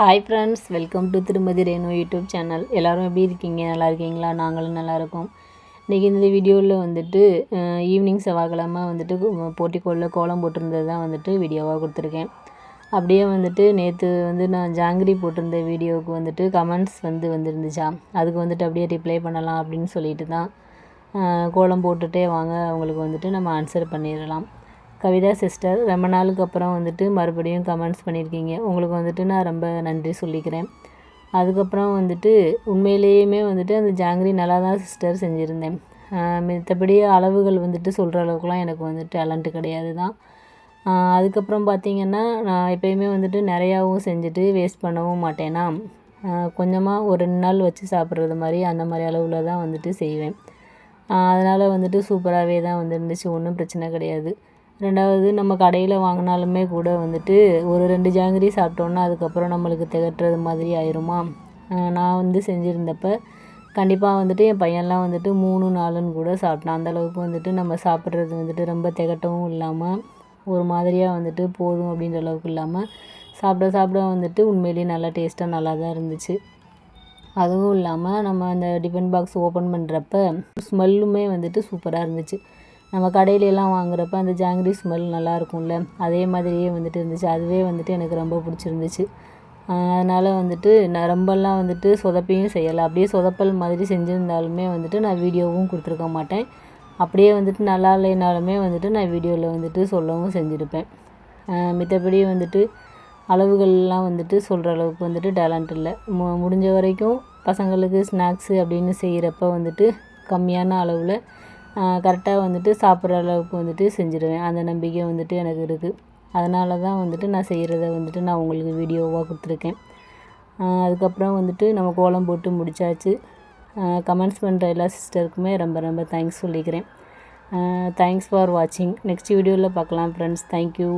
Hi friends welcome to திருமதி Renu YouTube channel எல்லோரும் எப்படி இருக்கீங்க? நல்லா இருக்கீங்களா? நாங்களும் நல்லாயிருக்கோம் இன்றைக்கி இந்த வீடியோவில் வந்துட்டு ஈவினிங் செவ்வாய்க்கிழமை வந்துட்டு போட்டிக்கோளில் கோலம் போட்டிருந்தது தான் வந்துட்டு வீடியோவாக கொடுத்துருக்கேன். அப்படியே வந்துட்டு நேற்று வந்து நான் ஜாங்கிரி போட்டிருந்த வீடியோவுக்கு வந்துட்டு கமெண்ட்ஸ் வந்து வந்துருந்துச்சா? அதுக்கு வந்துட்டு அப்படியே ரிப்ளை பண்ணலாம் அப்படின்னு சொல்லிட்டு தான் கோலம் போட்டுகிட்டே வாங்க. அவங்களுக்கு வந்துட்டு நம்ம ஆன்சர் பண்ணிடலாம். கவிதா சிஸ்டர் ரொம்ப நாளுக்கு அப்புறம் வந்துட்டு மறுபடியும் கமெண்ட்ஸ் பண்ணியிருக்கீங்க உங்களுக்கு வந்துட்டு நான் ரொம்ப நன்றி சொல்லிக்கிறேன். அதுக்கப்புறம் வந்துட்டு உண்மையிலேயுமே வந்துட்டு அந்த ஜாங்கிரி நல்லா தான் சிஸ்டர் செஞ்சுருந்தேன். மற்றபடி அளவுகள் வந்துட்டு சொல்கிற அளவுக்குலாம் எனக்கு வந்துட்டு டேலண்ட்டு கிடையாது தான். அதுக்கப்புறம் பார்த்திங்கன்னா நான் எப்பயுமே வந்துட்டு நிறையாவும் செஞ்சுட்டு வேஸ்ட் பண்ணவும் மாட்டேனா. கொஞ்சமாக ஒரு ரெண்டு நாள் வச்சு சாப்பிட்றது மாதிரி அந்த மாதிரி அளவில் தான் வந்துட்டு செய்வேன். அதனால் வந்துட்டு சூப்பராகவே தான் வந்துருந்துச்சு. ஒன்றும் பிரச்சனை கிடையாது. ரெண்டாவது நம்ம கடையில் வாங்கினாலுமே கூட வந்துட்டு ஒரு ரெண்டு ஜாங்கிரி சாப்பிட்டோன்னா அதுக்கப்புறம் நம்மளுக்கு திகட்டுறது மாதிரி ஆயிருமா? நான் வந்து செஞ்சுருந்தப்ப கண்டிப்பாக வந்துட்டு என் பையன்லாம் வந்துட்டு மூணு நாலுன்னு கூட சாப்பிட்டான். அந்தளவுக்கு வந்துட்டு நம்ம சாப்பிட்றது வந்துட்டு ரொம்ப திகட்டவும் இல்லாமல் ஒரு மாதிரியாக வந்துட்டு போதும் அப்படின்ற அளவுக்கு இல்லாமல் சாப்பிட சாப்பிட வந்துட்டு உண்மையிலேயே நல்லா டேஸ்ட்டாக நல்லா தான் இருந்துச்சு. அதுவும் இல்லாமல் நம்ம அந்த டிஃபன் பாக்ஸ் ஓப்பன் பண்ணுறப்ப ஸ்மெல்லுமே வந்துட்டு சூப்பராக இருந்துச்சு. நம்ம கடையிலலாம் வாங்குறப்ப அந்த ஜாங்கிரி ஸ்மெல் நல்லா இருக்கும்ல அதே மாதிரியே வந்துட்டு இருந்துச்சு. அதுவே வந்துட்டு எனக்கு ரொம்ப பிடிச்சிருந்துச்சு. அதனால் வந்துட்டு நான் ரொம்பலாம் வந்துட்டு சொதப்பையும் செய்யலை. அப்படியே சொதப்பல் மாதிரி செஞ்சுருந்தாலுமே வந்துட்டு நான் வீடியோவும் கொடுத்துருக்க மாட்டேன். அப்படியே வந்துட்டு நல்லா இல்லைனாலுமே வந்துட்டு நான் வீடியோவில் வந்துட்டு சொல்லவும் செஞ்சுருப்பேன். மித்தபடி வந்துட்டு அளவுகள்லாம் வந்துட்டு சொல்கிற அளவுக்கு வந்துட்டு டேலண்ட் இல்லை. மு முடிஞ்ச வரைக்கும் பசங்களுக்கு ஸ்நாக்ஸு அப்படின்னு செய்கிறப்ப வந்துட்டு கம்மியான அளவில் கரெக்டாக வந்துட்டு சாப்பிட்ற அளவுக்கு வந்துட்டு செஞ்சுருவேன். அந்த நம்பிக்கை வந்துட்டு எனக்கு இருக்குது அதனால தான் வந்துட்டு நான் செய்கிறத வந்துட்டு நான் உங்களுக்கு வீடியோவாக கொடுத்துருக்கேன். அதுக்கப்புறம் வந்துட்டு நம்ம கோலம் போட்டு முடித்தாச்சு கமெண்ட்ஸ் பண்ணுற எல்லா சிஸ்டருக்குமே ரொம்ப ரொம்ப தேங்க்ஸ் சொல்லிக்கிறேன். தேங்க்ஸ் ஃபார் வாட்சிங் நெக்ஸ்ட் வீடியோவில் பார்க்கலாம் ஃப்ரெண்ட்ஸ் தேங்க்யூ